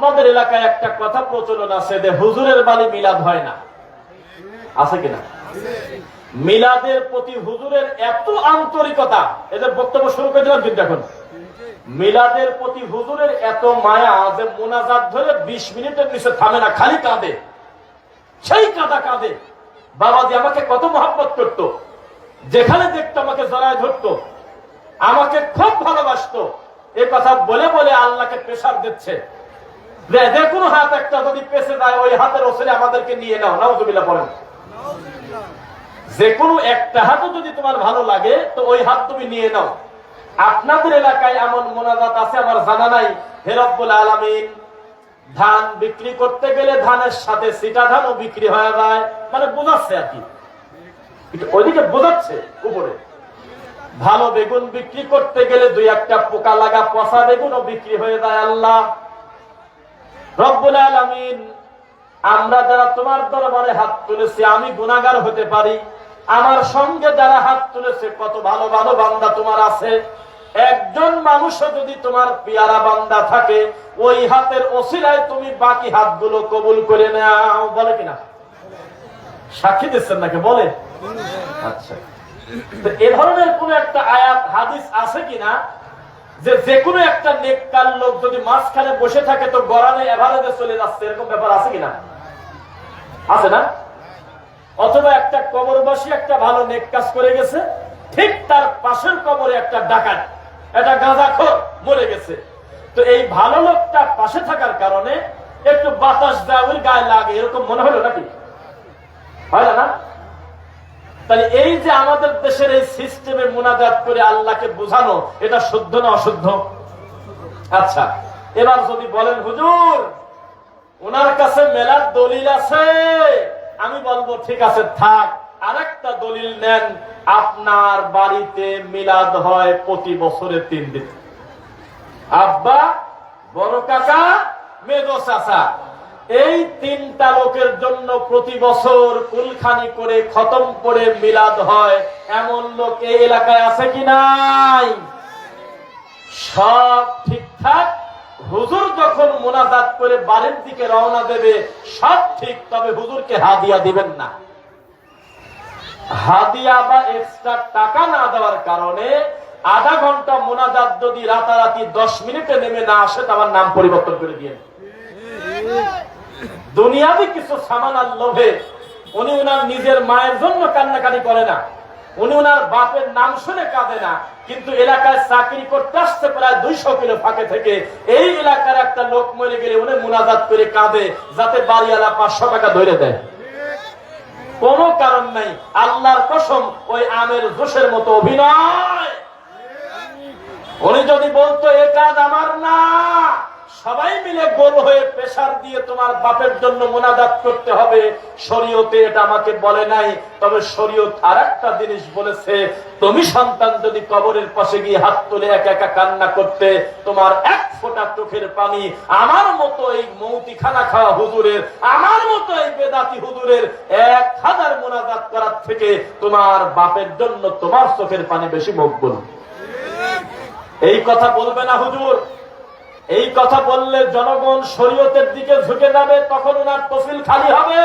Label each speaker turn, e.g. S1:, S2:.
S1: আমাদের এলাকায় একটা কথা প্রচলন আছে যে হুজুরের বাড়ি মিলাদ হয় না। আছে কিনা? মিলাদের প্রতি হুজুরের এত আন্তরিকতা এদের বক্তব্য শুরু করে দিলাম কিন্তু এখন। মিলাদের প্রতি হুজুরের এত মায়া যে মোনাজাত ধরে বিশ মিনিটের নিচে থামে না, খালি কাঁদে। সেই কাঁদা কাঁদে। বাবাজি আমাকে কত মহাব্বত করতো। যেখানে দেখতো আমাকে জড়ায় ধরতো। আমাকে খুব ভালোবাসতো। এ কথা বলে বলে আল্লাহকে প্রেশার দিচ্ছে। যে যে কোনো হাত একটা যদি পেছে যায় ওই হাতের ওসরে আমাদেরকে নিয়ে নাও। নাউজুবিল্লাহ পড়েন যে কোনো একটা হাতও যদি তোমার ভালো লাগে তো ওই হাত তুমি নিয়ে নাও। আপনাদের এলাকায় এমন মোনাজাত আছে আমার জানা নাই। হেরব্বুল আলামিন ধান বিক্রি করতে গেলে ধানের সাথে সিটা ধানও বিক্রি হয়ে যায়। মানে বোঝাচ্ছে আর কি। ওইদিকে বোঝাচ্ছে উপরে। ভালো বেগুন বিক্রি করতে গেলে দুই একটা পোকা লাগা পচা বেগুনও বিক্রি হয়ে যায় আল্লাহ। রব্বুল আলামিন, আমরা যারা তোমার দরবারে হাত তুলেছি, আমি গুনাগার হতে পারি। আমার সঙ্গে যারা হাত তুলেছে, কত ভালো ভালো বান্দা তোমার আছে। একজন মানুষও যদি তোমার পিয়ারা বান্দা থাকে, ওই হাতের ওসিলায় তুমি বাকি হাতগুলো কবুল করে নাও। বলে কিনা? সাক্ষী দিচ্ছেন নাকি? বলে? আচ্ছা। এ ধরনের কোন একটা আয়াত, হাদিস আছে কিনা? যে যে কোনো একটা নেককার লোক যদি মাঝখানে বসে থাকে, তো গড়ানে এভারেজে চলে যাচ্ছে, এরকম ব্যাপার আছে কিনা? আছে না? অথবা একটা কবরবাসী একটা ভালো নেক কাজ করে গেছে, ঠিক তার পাশের কবরে একটা ডাকাত, একটা গাঁজাখোর মরে গেছে। তো এই ভালো লোকটা পাশে থাকার কারণে একটু বাতাস দেওয়া ওই গায়ে লাগে, এরকম মনে হলো নাকি? হয় না? তাহলে এই যে আমাদের দেশের এই সিস্টেমে মোনাজাত করে আল্লাহকে বোঝানো, এটা শুদ্ধ না অশুদ্ধ? আচ্ছা এবার যদি বলেন, হুজুর, ওনার কাছে মেলার দলিল আছে। আমি বলব, ঠিক আছে, থাক। আরেকটা দলিল নেন, আপনার বাড়িতে মিলাদ হয় প্রতি বছরে তিন দিন। আব্বা, বড় কাকা, মেজো চাচা। এই তিনটা লোকের জন্য প্রতি বছর কুলখানি করে খতম করে মিলাদ হয়। এমন লোক এই এলাকায় আছে কি নাই? সব ঠিকঠাক? হুজুর যখন মোনাজাত করে বাড়ির দিকে রওনা দেবে, সব ঠিক, তবে হুজুরকে হাদিয়া দিবেন না। হাদিয়া বা এক্সট্রা টাকা না দেওয়ার কারণে আধা ঘণ্টা মোনাজাত যদি রাতারাতি দশ মিনিটে নেমে না আসে তো আমার নাম পরিবর্তন করে দিয়ে দুনিয়াতে কিছু সামান আর লোভে, উনি উনার নিজের মায়ের জন্য কান্নাকাটি করে না। উনি উনার বাপের নাম শুনে কাঁদে না, কিন্তু এলাকায় চাকরি করতে আসছে প্রায় দুইশো কিলো ফাঁকে থেকে। এই এলাকার একটা লোক মরে গেলে উনি মুনাজাত করে কাঁদে, যাতে বাড়িওয়ালা পাঁচশো টাকা ধরে দেয়। কোনো কারণ নাই, আল্লাহর কসম, ওই আমের জোশের মতো অভিনয়। উনি যদি বলতো, এ কাজ আমার না। সবাই মিলে গোল হয়ে প্রেসার দিয়ে তোমার বাপের জন্য মোনাজাত করতে হবে। শরীয়তে এটা আমাকে বলে নাই, তবে শরীয়ত আর একটা জিনিস বলেছে, তুমি সন্তান যদি কবরের পাশে গিয়ে হাত তুলে একা একা কান্না করতে, তোমার এক ফোঁটা চোখের পানি আমার মতো এই মৌতি খানা খাওয়া হুজুরের, আমার মতো এই বেদাতি হুজুরের এক হাজার মোনাজাত করার থেকে তোমার বাপের জন্য তোমার চোখের পানি বেশি মকবুল। এই কথা বলবে না হুজুর। এই কথা বললে জনগণ শরীয়তের দিকে ঝুঁকে যাবে তখন ওনার তফিল খালি হবে।